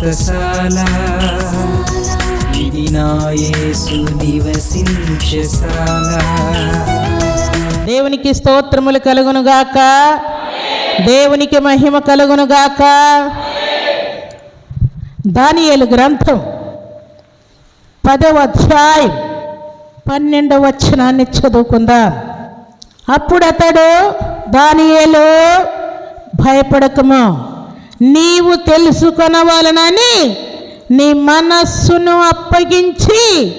వ్రతశాల ఇది నివసించశాల దేవునికి స్తోత్రములు కలుగునుగాక దేవునికి మహిమ కలుగునుగాక దానియలు గ్రంథం పదవ అధ్యాయం పన్నెండవ వచనాన్ని చదువుకుందాం. అప్పుడు అతడు దానియేలు భయపడకము. నీవు తెలుసుకొనవలనని నీ మనస్సును అప్పగించి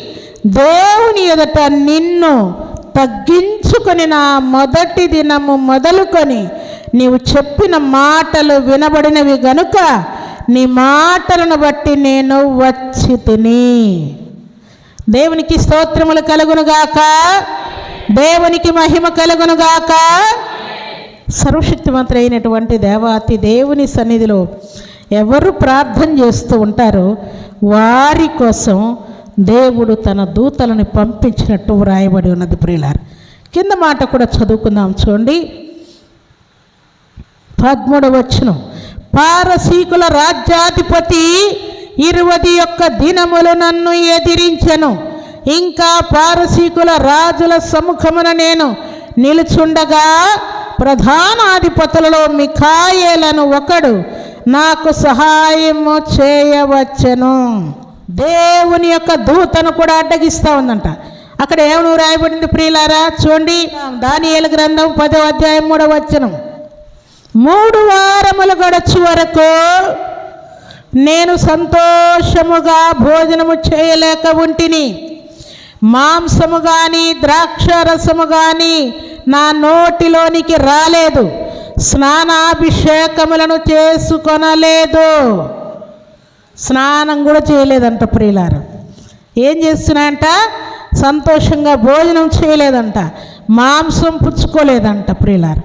దేవుని ఎదుట నిన్ను తగ్గించుకొని నా మొదటి దినము మొదలుకొని నీవు చెప్పిన మాటలు వినబడినవి గనుక నీ మాటలను బట్టి నేను వచ్చి తిని. దేవునికి స్తోత్రములు కలుగునుగాక. దేవునికి మహిమ కలుగునుగాక. సర్వశక్తివంతులైనటువంటి దేవాతి దేవుని సన్నిధిలో ఎవరు ప్రార్థన చేస్తూ ఉంటారో వారి కోసం దేవుడు తన దూతలను పంపించినట్టు వ్రాయబడి ఉన్నది ప్రియులారు. కింద మాట కూడా చదువుకుందాం చూడండి. పద్మూడవ వచ్చును పారసీకుల రాజ్యాధిపతి ఇరువది యొక్క దినములు నన్ను ఎదిరించెను. ఇంకా పారసీకుల రాజుల సముఖమున నేను నిలుచుండగా ప్రధానాధిపతులలో మిఖాయేలను ఒకడు. నాకు సహాయము చేయవచ్చను. దేవుని యొక్క దూతను కూడా అడ్డగిస్తూ ఉందంట. అక్కడ ఏమను రాయబడింది ప్రియులారా? చూడండి దానియేల గ్రంథం పదో అధ్యాయం మూడవ వచనం. మూడు వారములు గడచు వరకు నేను సంతోషముగా భోజనము చేయలేక ఉంటిని. మాంసము కానీ ద్రాక్ష రసము కానీ నా నోటిలోనికి రాలేదు. స్నానాభిషేకములను చేసుకొనలేదు. స్నానం కూడా చేయలేదంట ప్రియులారు. ఏం చేస్తున్నాయంట? సంతోషంగా భోజనం చేయలేదంట. మాంసం పుచ్చుకోలేదంట ప్రియులారు.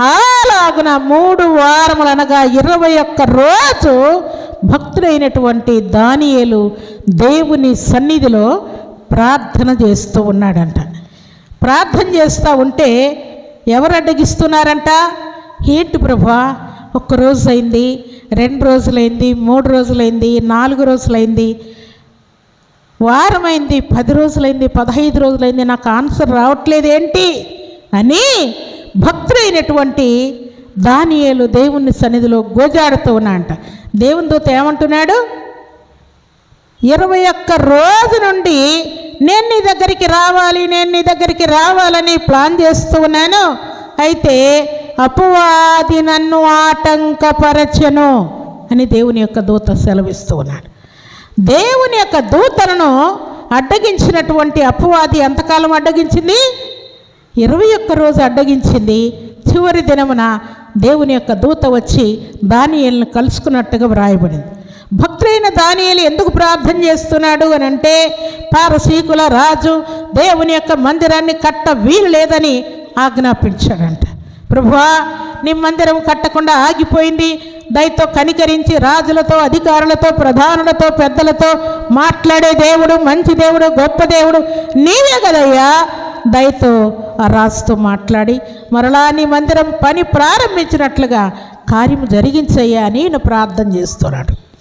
అలాగున మూడు వారములు అనగా ఇరవై ఒక్క రోజు భక్తుడైనటువంటి దానియేలు దేవుని సన్నిధిలో ప్రార్థన చేస్తూ ఉన్నాడంట. ప్రార్థన చేస్తూ ఉంటే ఎవరు అడ్డగిస్తున్నారంట? ఏంటి ప్రభా? ఒక్క రోజు అయింది రెండు రోజులైంది మూడు రోజులైంది నాలుగు రోజులైంది వారమైంది పది రోజులైంది పదహైదు రోజులైంది నాకు ఆన్సర్ రావట్లేదు ఏంటి అని భక్తుడైనటువంటి దానియేలు దేవుని సన్నిధిలో గోజాడుతూ ఉన్నాడంట. దేవుని దూత ఏమంటున్నాడు? ఇరవై ఒక్క రోజు నుండి నేను నీ దగ్గరికి రావాలి నేను నీ దగ్గరికి రావాలని ప్లాన్ చేస్తూ ఉన్నాను. అయితే అపవాది నన్ను ఆటంకపరచను అని దేవుని యొక్క దూత సెలవిస్తూ ఉన్నాడు. దేవుని యొక్క దూతలను అడ్డగించినటువంటి అపవాది ఎంతకాలం అడ్డగించింది? ఇరవై ఒక్క రోజు అడ్డగించింది. చివరి దినమున దేవుని యొక్క దూత వచ్చి దానియల్ని కలుసుకున్నట్టుగా వ్రాయబడింది. భక్తులైన దానియలు ఎందుకు ప్రార్థన చేస్తున్నాడు అని అంటే పారసీకుల రాజు దేవుని యొక్క మందిరాన్ని కట్ట వీలు లేదని ఆజ్ఞాపించాడంట. ప్రభువా నీ మందిరం కట్టకుండా ఆగిపోయింది. దయతో కనికరించి రాజులతో అధికారులతో ప్రధానులతో పెద్దలతో మాట్లాడే దేవుడు మంచి దేవుడు గొప్ప దేవుడు నీవే కదయ్యా. దయతో ఆ రాజుతో మాట్లాడి మరలా నీ మందిరం పని ప్రారంభించినట్లుగా కార్యం జరిగించయ్యా అని ప్రార్థన చేస్తున్నాడు.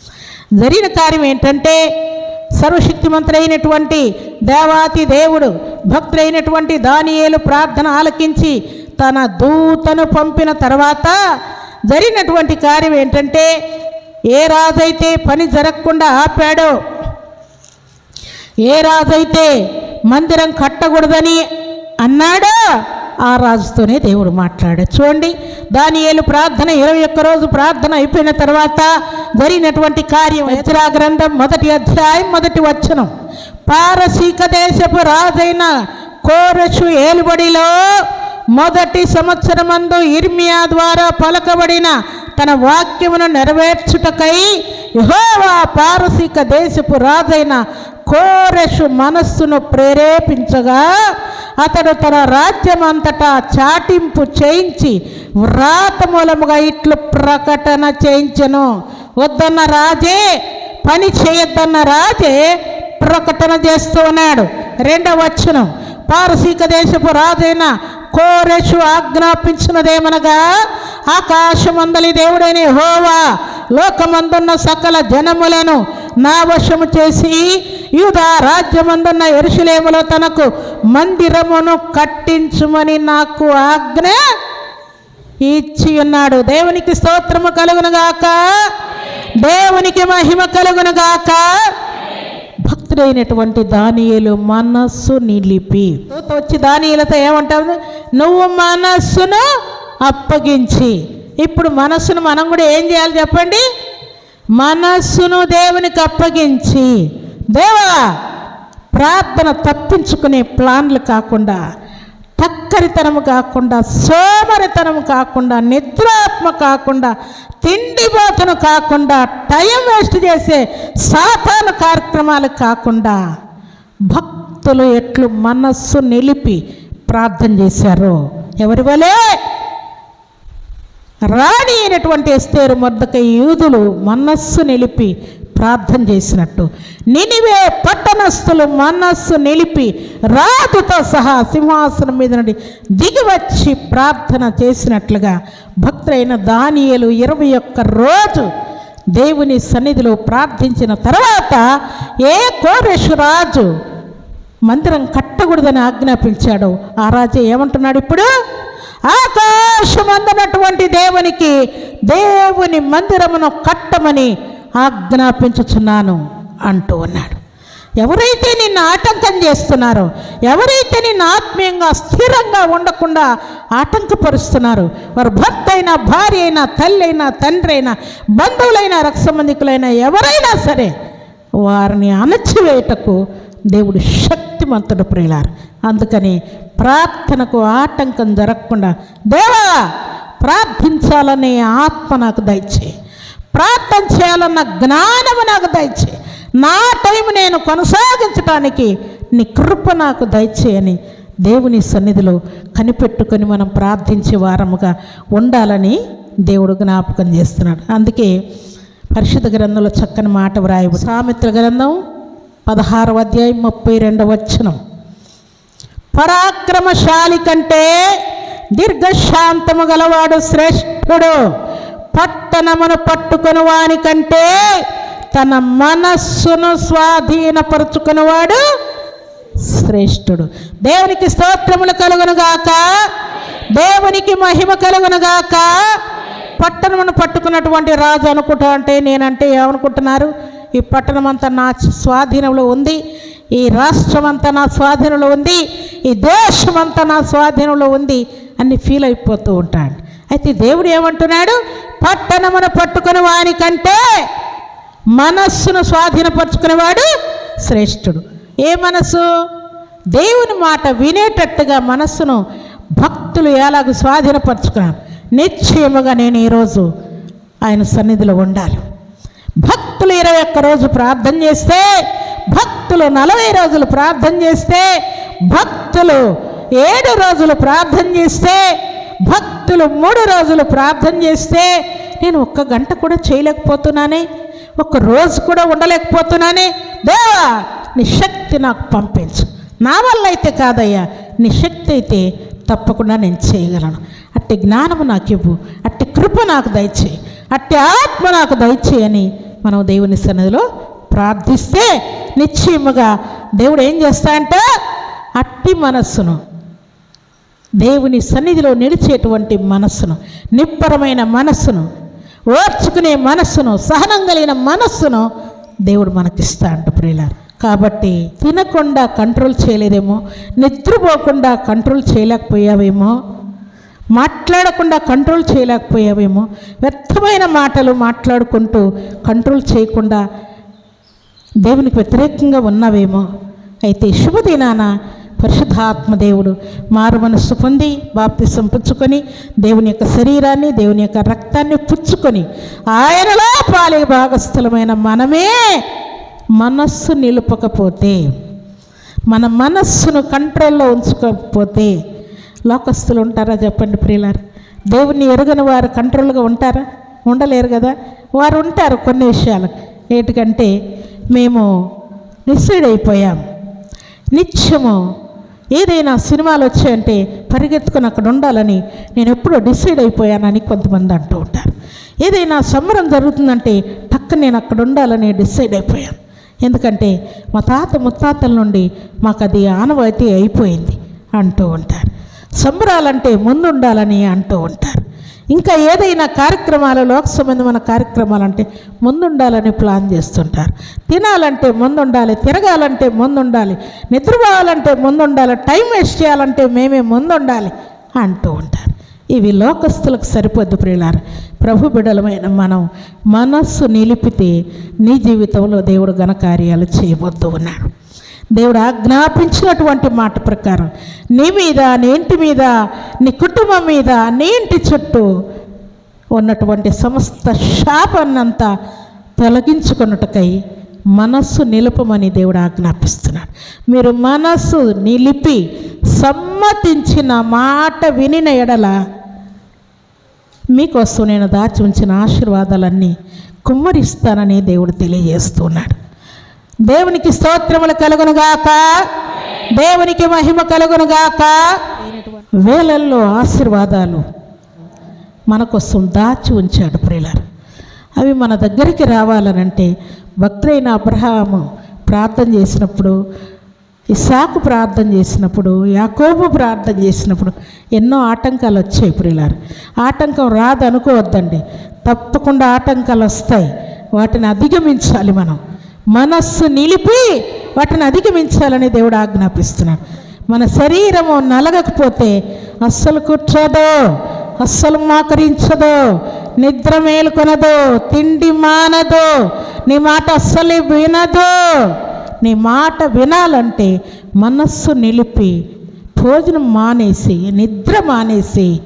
జరిగిన కార్యం ఏంటంటే సర్వశక్తిమంతుడైనటువంటి దేవాతి దేవుడు భక్తులైనటువంటి దానియేలు ప్రార్థన ఆలకించి తన దూతను పంపిన తర్వాత జరిగినటువంటి కార్యం ఏంటంటే ఏ రాజైతే పని జరగకుండా ఆపాడో ఏ రాజైతే మందిరం కట్టకూడదని అన్నాడో ఆ రాజుతోనే దేవుడు మాట్లాడాడు. చూడండి దానియేలు ప్రార్థన ఇరవై ఒక్క రోజు ప్రార్థన అయిపోయిన తర్వాత జరిగినటువంటి కార్యం యజరా గ్రంథం మొదటి అధ్యాయం మొదటి వచనం. పారసీక దేశపు రాజైన కోరసు ఏలుబడిలో మొదటి సంవత్సరమందు ఇర్మియా ద్వారా పలకబడిన తన వాక్యమును నెరవేర్చుటకై యహోవా పారసీక దేశపు రాజైన కోరెషు మనస్సును ప్రేరేపించగా అతడు తన రాజ్యమంతటా చాటింపు చేయించి వ్రాత మూలముగా ఇట్లు ప్రకటన చేయించను. వద్దన్న రాజే పని చేయొద్దన్న రాజే ప్రకటన చేస్తూ ఉన్నాడు. రెండవ వచ్చును పారసీక దేశపు రాజైన కోరెషు ఆజ్ఞాపించినదేమనగా ఆకాశమందలి దేవుడైన హోవా లోకమందున్న సకల జనములను నా వశము చేసి యూదా రాజ్యమందున్న ఎరుసలేములో తనకు మందిరమును కట్టించుమని నాకు ఆజ్ఞ ఇచ్చి ఉన్నాడు దేవునికి స్తోత్రము కలుగునుగాక దేవునికి మహిమ కలుగునుగాక భక్తుడైనటువంటి దానియలు మనస్సు నిలిపి. వచ్చి దానియులతో ఏమంటావు? నువ్వు మనస్సును అప్పగించి. ఇప్పుడు మనస్సును మనం కూడా ఏం చేయాలి చెప్పండి? మనస్సును దేవునికి అప్పగించి. దేవా ప్రార్థన తప్పించుకునే ప్లాన్లు కాకుండా టక్కరితనము కాకుండా సోమరితనము కాకుండా నిద్రాత్మ కాకుండా తిండిబోతను కాకుండా టైం వేస్ట్ చేసే సాతాన కార్యక్రమాలు కాకుండా భక్తులు ఎట్లు మనస్సు నిలిపి ప్రార్థన చేశారు ఎవరి వలే? రాణి అయినటువంటి ఎస్తేరు మొద్దక యూదులు మనస్సు నిలిపి ప్రార్థన చేసినట్టు. నినివే పట్టణస్థులు మనస్సు నిలిపి రాజుతో సహా సింహాసనం మీద నుండి దిగివచ్చి ప్రార్థన చేసినట్లుగా భక్తులైన దానియలు ఇరవై ఒక్క రోజు దేవుని సన్నిధిలో ప్రార్థించిన తర్వాత ఏ కోరేశ్వరాజు మందిరం కట్టకూడదని ఆజ్ఞాపించాడు. ఆ రాజు ఏమంటున్నాడు ఇప్పుడు? ఆకాశమందనటువంటి దేవునికి దేవుని మందిరమును కట్టమని ఆజ్ఞాపించుచున్నాను అంటూ ఉన్నాడు. ఎవరైతే నిన్ను ఆటంకం చేస్తున్నారో ఎవరైతే నిన్ను ఆత్మీయంగా స్థిరంగా ఉండకుండా ఆటంకపరుస్తున్నారు వారు భర్త అయినా భార్య అయినా తల్లి అయినా తండ్రి అయినా బంధువులైనా రక్త ఎవరైనా సరే వారిని అణచివేయటకు దేవుడు శక్తిమంతుడు ప్రియులారు. అందుకని ప్రార్థనకు ఆటంకం జరగకుండా దేవా ప్రార్థించాలనే ఆత్మ నాకు దయచే ప్రార్థన చేయాలన్న జ్ఞానము నాకు దయచే నా టైం నేను కొనసాగించడానికి నీ కృప నాకు దయచేయని దేవుని సన్నిధిలో కనిపెట్టుకొని మనం ప్రార్థించే వారముగా ఉండాలని దేవుడు జ్ఞాపకం చేస్తున్నాడు. అందుకే పరిశుద్ధ గ్రంథంలో చక్కని మాట వ్రాయబడి సామిత్ర గ్రంథం పదహారవ అధ్యాయం ముప్పై రెండవ వచనం. పరాక్రమశాలి కంటే దీర్ఘశాంతము గలవాడు శ్రేష్ఠుడు. పట్టణమును పట్టుకుని వాని కంటే తన మనస్సును స్వాధీనపరుచుకునేవాడు శ్రేష్ఠుడు. దేవునికి స్తోత్రములు కలుగునుగాక దేవునికి మహిమ కలుగునుగాక పట్టణమును పట్టుకున్నటువంటి రాజు అనుకుంటా అంటే నేనంటే ఏమనుకుంటున్నారు? ఈ పట్టణం అంతా నా స్వాధీనంలో ఉంది. ఈ రాష్ట్రం అంతా నా స్వాధీనంలో ఉంది. ఈ దేశం అంతా నా స్వాధీనంలో ఉంది అని ఫీల్ అయిపోతూ ఉంటాడు. అయితే దేవుడు ఏమంటున్నాడు? పట్టణమును పట్టుకుని వానికంటే మనస్సును స్వాధీనపరుచుకునేవాడు శ్రేష్ఠుడు. ఏ మనస్సు? దేవుని మాట వినేటట్టుగా మనస్సును భక్తులు ఎలాగ స్వాధీనపరుచుకున్నారు? నిశ్చయముగా నేను ఈరోజు ఆయన సన్నిధిలో ఉండాలి. భక్తి భక్తులు ఇరవై ఒక్క రోజు ప్రార్థన చేస్తే భక్తులు నలభై రోజులు ప్రార్థన చేస్తే భక్తులు ఏడు రోజులు ప్రార్థన చేస్తే భక్తులు మూడు రోజులు ప్రార్థన చేస్తే నేను ఒక్క గంట కూడా చేయలేకపోతున్నానే ఒక్క రోజు కూడా ఉండలేకపోతున్నానే దేవా నీ శక్తి నాకు పంపించు. నా వల్ల అయితే కాదయ్యా నీ శక్తి అయితే తప్పకుండా నేను చేయగలను. అట్టి జ్ఞానము నాకు ఇవ్వు అట్టి కృప నాకు దయచేయి అట్టి ఆత్మ నాకు దయచేయని మనం దేవుని సన్నిధిలో ప్రార్థిస్తే నిశ్చయముగా దేవుడు ఏం చేస్తాడంట అట్టి మనస్సును దేవుని సన్నిధిలో నిలిచేటువంటి మనస్సును నిప్పరమైన మనస్సును ఓర్చుకునే మనస్సును సహనం కలిగిన మనస్సును దేవుడు మనకిస్తా అంట ప్రియులారు. కాబట్టి తినకుండా కంట్రోల్ చేయలేదేమో నిద్రపోకుండా కంట్రోల్ చేయలేకపోయావేమో మాట్లాడకుండా కంట్రోల్ చేయలేకపోయావేమో. వ్యర్థమైన మాటలు మాట్లాడుకుంటూ కంట్రోల్ చేయకుండా దేవునికి వ్యతిరేకంగా ఉన్నావేమో. అయితే శుభదినాన పరిశుద్ధాత్మ దేవుడు మారు మనస్సు పొంది బాప్తిసం పుచ్చుకొని దేవుని యొక్క శరీరాన్ని దేవుని యొక్క రక్తాన్ని పుచ్చుకొని ఆయనలో పాలి భాగస్థలమైన మనమే మనస్సు నిలుపకపోతే మన మనస్సును కంట్రోల్లో ఉంచుకోకపోతే లోకస్తులు ఉంటారా చెప్పండి ప్రియులారు? దేవుణ్ణి ఎరుగని వారు కంట్రోల్గా ఉంటారా? ఉండలేరు కదా? వారు ఉంటారు కొన్ని విషయాలు. ఏంటికంటే మేము డిసైడ్ అయిపోయాం నిత్యము ఏదైనా సినిమాలు వచ్చాయంటే పరిగెత్తుకుని అక్కడ ఉండాలని నేను ఎప్పుడో డిసైడ్ అయిపోయానని కొంతమంది అంటూ ఉంటారు. ఏదైనా సంబరం జరుగుతుందంటే టక్క నేను అక్కడ ఉండాలని డిసైడ్ అయిపోయాను ఎందుకంటే మా తాత ముత్తాతల నుండి మాకు అది ఆనవాయితీ అయిపోయింది అంటూ ఉంటారు. సంబరాలంటే ముందు ఉండాలని అంటూ ఉంటారు. ఇంకా ఏదైనా కార్యక్రమాలు లోక సంబంధమైన కార్యక్రమాలు అంటే ముందుండాలని ప్లాన్ చేస్తుంటారు. తినాలంటే ముందుండాలి తిరగాలంటే ముందుండాలి నిద్రపోవాలంటే ముందుండాలి టైం వేస్ట్ చేయాలంటే మేమే ముందుండాలి అంటూ ఉంటారు. ఇవి లోకస్తులకు సరిపోద్దు ప్రియులారు. ప్రభు బిడలమైన మనం మనస్సు నిలిపితే నీ జీవితంలో దేవుడు ఘనకార్యాలు చేయబోతూ ఉన్నాడు. దేవుడు ఆజ్ఞాపించినటువంటి మాట ప్రకారం నీ మీద నీ ఇంటి మీద నీ కుటుంబం మీద నీ ఇంటి చుట్టూ ఉన్నటువంటి సమస్త శాపన్నంతా తొలగించుకొనుటకై మనస్సు నిలుపమని దేవుడు ఆజ్ఞాపిస్తున్నాడు. మీరు మనస్సు నిలిపి సమ్మతించిన మాట వినిన ఎడల మీకోసం నేను దాచి ఉంచిన ఆశీర్వాదాలన్నీ కుమ్మరిస్తానని దేవుడు తెలియజేస్తున్నాడు. దేవునికి స్తోత్రములు కలుగునుగాక. దేవునికి మహిమ కలుగునుగాక. వేలల్లో ఆశీర్వాదాలు మన కోసం దాచి ఉంచాడు ప్రియులారు. అవి మన దగ్గరికి రావాలనంటే భక్తులైన అబ్రహాము ప్రార్థన చేసినప్పుడు ఇసాకు ప్రార్థన చేసినప్పుడు యాకోబు ప్రార్థన చేసినప్పుడు ఎన్నో ఆటంకాలు వచ్చాయి ప్రియులారు. ఆటంకం రాదు అనుకోవద్దండి తప్పకుండా ఆటంకాలు వస్తాయి. వాటిని అధిగమించాలి మనం. మనస్సు నిలిపి వాటిని అధిగమించాలని దేవుడు ఆజ్ఞాపిస్తున్నాడు. మన శరీరము నలగకపోతే అస్సలు కూర్చోదు అస్సలు మోకరించదు నిద్ర మేలుకొనదు తిండి మానదు నీ మాట అస్సలు వినదు నీ మాట వినాలంటే మనస్సు నిలిపి భోజనం మానేసి నిద్ర మానేసి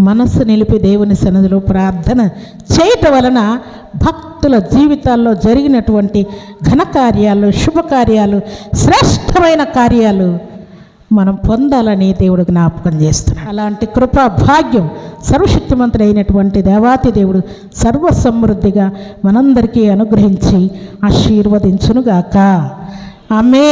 మనస్సు నిలిపి దేవుని సన్నిధిలో ప్రార్థన చేయటం వలన భక్తుల జీవితాల్లో జరిగినటువంటి ఘనకార్యాలు శుభకార్యాలు శ్రేష్టమైన కార్యాలు మనం పొందాలని దేవుడు జ్ఞాపకం చేస్తున్నాడు. అలాంటి కృపా భాగ్యం సర్వశక్తిమంతుడైనటువంటి దేవాతి దేవుడు సర్వసమృద్ధిగా మనందరికీ అనుగ్రహించి ఆశీర్వదించునుగాక. ఆమె